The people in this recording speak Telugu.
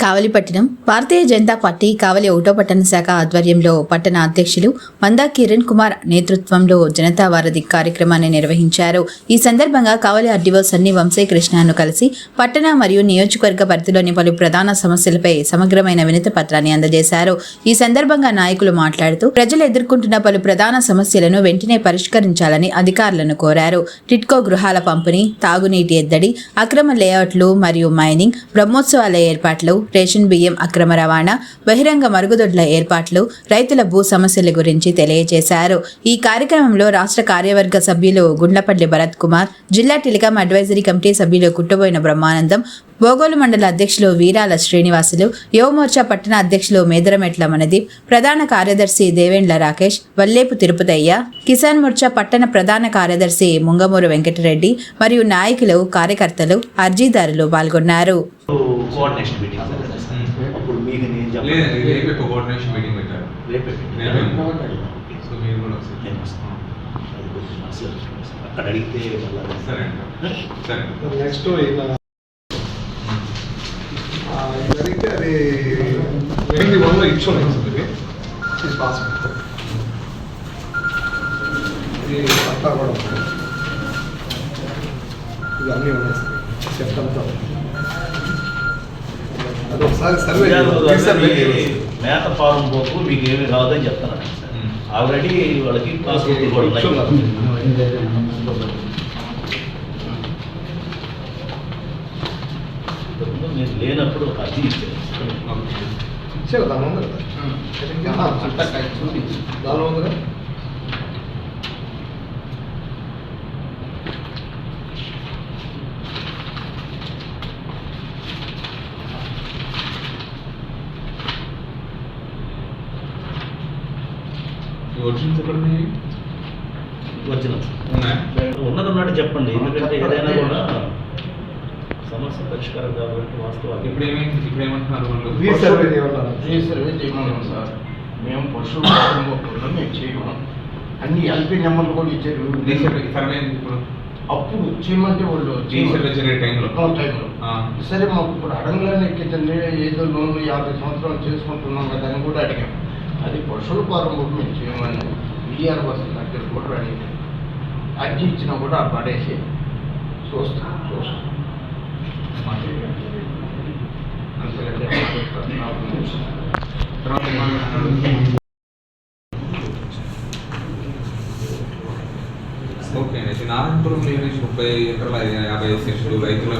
కావలిపట్టణం భారతీయ జనతా పార్టీ కావలి ఒకటో పట్టణ శాఖ ఆధ్వర్యంలో పట్టణ అధ్యక్షులు మందా కిరణ్ కుమార్ నేతృత్వంలో జనతా వారధి కార్యక్రమాన్ని నిర్వహించారు. ఈ సందర్భంగా కావలి ఆర్డీఓ సన్ని వంశీ కృష్ణను కలిసి పట్టణ మరియు నియోజకవర్గ పరిధిలోని పలు ప్రధాన సమస్యలపై సమగ్రమైన వినతి పత్రాన్ని అందజేశారు. ఈ సందర్భంగా నాయకులు మాట్లాడుతూ ప్రజలు ఎదుర్కొంటున్న పలు ప్రధాన సమస్యలను వెంటనే పరిష్కరించాలని అధికారులను కోరారు. టిట్కో గృహాల పంపిణీ తాగునీటి ఎద్దడి అక్రమ లేఅవుట్లు మరియు మైనింగ్ బ్రహ్మోత్సవాల ఏర్పాట్లు రేషన్ బియ్యం అక్రమ రవాణా బహిరంగ మరుగుదొడ్ల ఏర్పాట్లు రైతుల భూ సమస్యల గురించి తెలియజేశారు. ఈ కార్యక్రమంలో రాష్ట్ర కార్యవర్గ సభ్యులు గుండ్లపల్లి భరత్ కుమార్ జిల్లా టెలికాం అడ్వైజరీ కమిటీ సభ్యులు కుట్టుబోయిన బ్రహ్మానందం బోగోలు మండల అధ్యక్షులు వీరాల శ్రీనివాసులు యువమోర్చా పట్టణ అధ్యక్షులు మేదరమెట్ల మనదీప్ ప్రధాన కార్యదర్శి దేవేండ్ల రాకేష్ వల్లేపు తిరుపతయ్య కిసాన్ మోర్చా పట్టణ ప్రధాన కార్యదర్శి ముంగమూరు వెంకటరెడ్డి మరియు నాయకులు కార్యకర్తలు అర్జీదారులు పాల్గొన్నారు. కోఆర్డినేషన్ మీటింగ్ అప్పుడు మీకు నేను లేదండి చెప్పాను రేపు ఒక కోఆర్డినేషన్ మీటింగ్ పెట్టారు రేపే రేపే. పెట్టండి. సో మీరు కూడా ఒకసారి నేను వస్తాను. అది కొంచెం అసలు అక్కడ అడిగితే మళ్ళీ సరే అండి సరే నెక్స్ట్ ఇలా ఆ, ఇది జరిగితే అది ట్వంటీ వన్లో ఇచ్చున్నాం సార్ ఇది ఇది పాస్బుక్ ఇది పట్టా కూడా ఉంది ఇది అన్నీ ఉన్నాయి సార్ చెప్తాంతో అది ఒకసారి సర్వే సర్వే మేత ఫారం పోకు మీకు ఏమి కావద్దని చెప్తున్నాను సార్ మ్మ్. ఆల్రెడీ వాళ్ళకి పాస్బుక్ కూడా ఉన్నాయి ఇంతకుముందు మీరు లేనప్పుడు అది ఇచ్చారు ఇచ్చారు దాని ఉంది కదా దానిలో ఉందిగా ఈ ఒరిజినల్స్ ఎక్కడ ఉన్నాయి ఉన్నది ఉన్నట్టు చెప్పండి ఎందుకంటే ఏదైనా కూడా సమస్య పరిష్కారం కాబట్టి వాస్తవాలు. ఇప్పుడు ఏమైంది ఇప్పుడు ఏమంటున్నారు వాళ్ళు సార్. మేము పశువుల మేము చేయము అన్ని ఎల్పీ నెంబర్లు కూడా ఇచ్చారు. సర్వే ఇప్పుడు? అప్పుడు చేయమంటే వాళ్ళు టైంలో. సరే మాకు ఇప్పుడు అడగలేని ఎక్కిందండి ఏదో లోన్లు యాభై సంవత్సరాలు చేసుకుంటున్నాం కదా అని కూడా అడిగాం. అది ఫారం కూడా మేము చేయమని విఆర్ బస్ దగ్గర కూడా అడిగాం అర్జీ ఇచ్చినా కూడా ఆ పడేసి. చూస్తాం చూస్తాం. ఓకే అండి నారాయణపురం లేని ముప్పై ఎకరాల యాభై సెంట్లు రైతుల